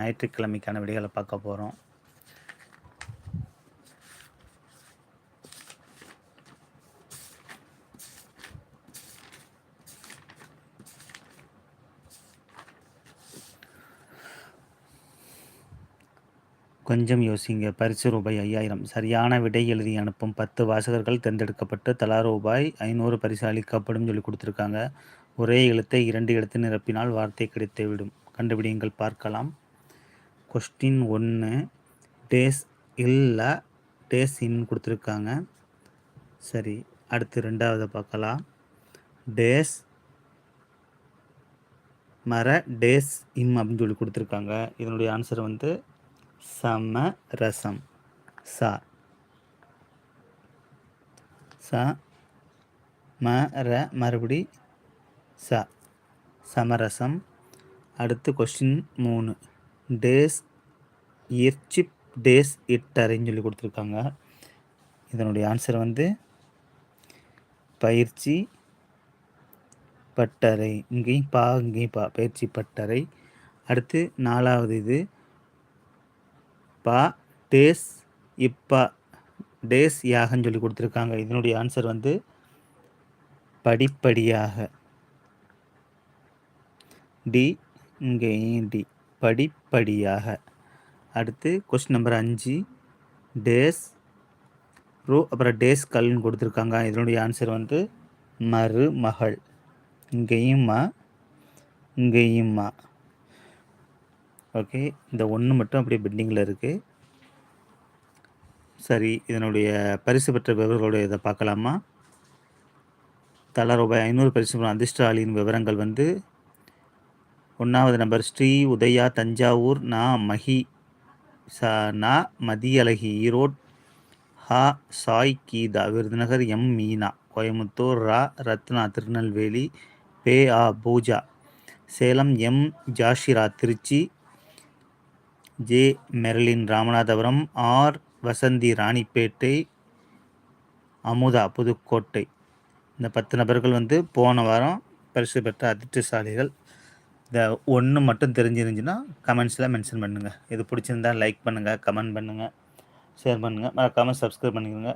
ஞாயிற்றுக்கிழமைக்கான விடைகளை பார்க்க போகிறோம் கொஞ்சம் யோசிங்க. பரிசு ரூபாய் ஐயாயிரம். சரியான விடை எழுதி அனுப்பும் பத்து வாசகர்கள் தேர்ந்தெடுக்கப்பட்டு தலா ரூபாய் ஐநூறு பரிசு அளிக்கப்படும் சொல்லி கொடுத்துருக்காங்க. ஒரே எழுத்தை இரண்டு எழுத்து நிரப்பினால் வார்த்தை கிடைத்து விடும் கண்டுபிடிங்கள் பார்க்கலாம். கொஸ்டின் ஒன்று டேஸ் இல்லை டேஸ் இன் கொடுத்துருக்காங்க. சரி அடுத்து ரெண்டாவது பார்க்கலாம் டேஸ் மர டேஸ் இம் அப்படின்னு சொல்லி கொடுத்துருக்காங்க. இதனுடைய ஆன்சர் வந்து சமரசம் ச. ச மர மறுபடி ச. சமரசம். அடுத்து கொஸ்டின் மூணு. டேஸ் இர்ச்சிப் டேஸ் இட்டரைன்னு சொல்லி கொடுத்துருக்காங்க. இதனுடைய ஆன்சர் வந்து பயிற்சி பட்டறை. இங்கேயும் பா இங்கேயும் பா. பயிற்சி பட்டறை. அடுத்து நாலாவது இது பா டேஸ் இப்பா. டேஸ் யாகன்னு சொல்லி கொடுத்துருக்காங்க. இதனுடைய ஆன்சர் வந்து படிப்படியாக. டி இங்கேயும் டி. படிப்படியாக. அடுத்து கொஸ்டின் நம்பர் அஞ்சு. டேஸ். ரூ அப்புறம் டேஸ் கல்னு கொடுத்துருக்காங்க. இதனுடைய ஆன்சர் வந்து மருமகள். இங்கேயும் மா இங்கேயும் மா ஓகே இந்த ஒன்று மட்டும் அப்படியே பெண்டிங்கில் இருக்குது சரி இதனுடைய பரிசு பெற்ற விவரங்களுடைய இதை பார்க்கலாமா? தலா ரூபாய் ஐநூறு பரிசு பெற்ற அதிர்ஷ்டாலியின் விவரங்கள் வந்து ஒன்றாவது நம்பர் ஸ்ரீ உதயா தஞ்சாவூர் நா மஹி சா நா மதியழகி ஈரோட் ஹா சாய் கீதா விருதுநகர் எம் மீனா கோயமுத்தூர் ரா ரத்னா திருநெல்வேலி பே ஆ Pooja Salem M Jashira Trichy J Merlin Ramanathapuram R Vasanthi Ranipet Amudha Pudukkottai. இந்த பத்து நபர்கள் வந்து போன வாரம் பரிசு பெற்ற அதிர்ஷ்டசாலிகள். இந்த ஒன்று மட்டும் தெரிஞ்சிருந்துச்சுன்னா கமெண்ட்ஸில் மென்ஷன் பண்ணுங்கள் இது பிடிச்சிருந்தா லைக் பண்ணுங்கள் கமெண்ட் பண்ணுங்கள் ஷேர் பண்ணுங்கள் மறக்காமல் சப்ஸ்கிரைப் பண்ணிக்கோங்க.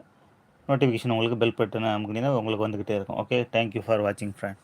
நோட்டிஃபிகேஷன் உங்களுக்கு பெல் பட்டன் அமுக்கினீங்கன்னா உங்களுக்கு வந்துக்கிட்டே இருக்கும். ஓகே தேங்க்யூ ஃபார் வாட்சிங் ஃப்ரெண்ட்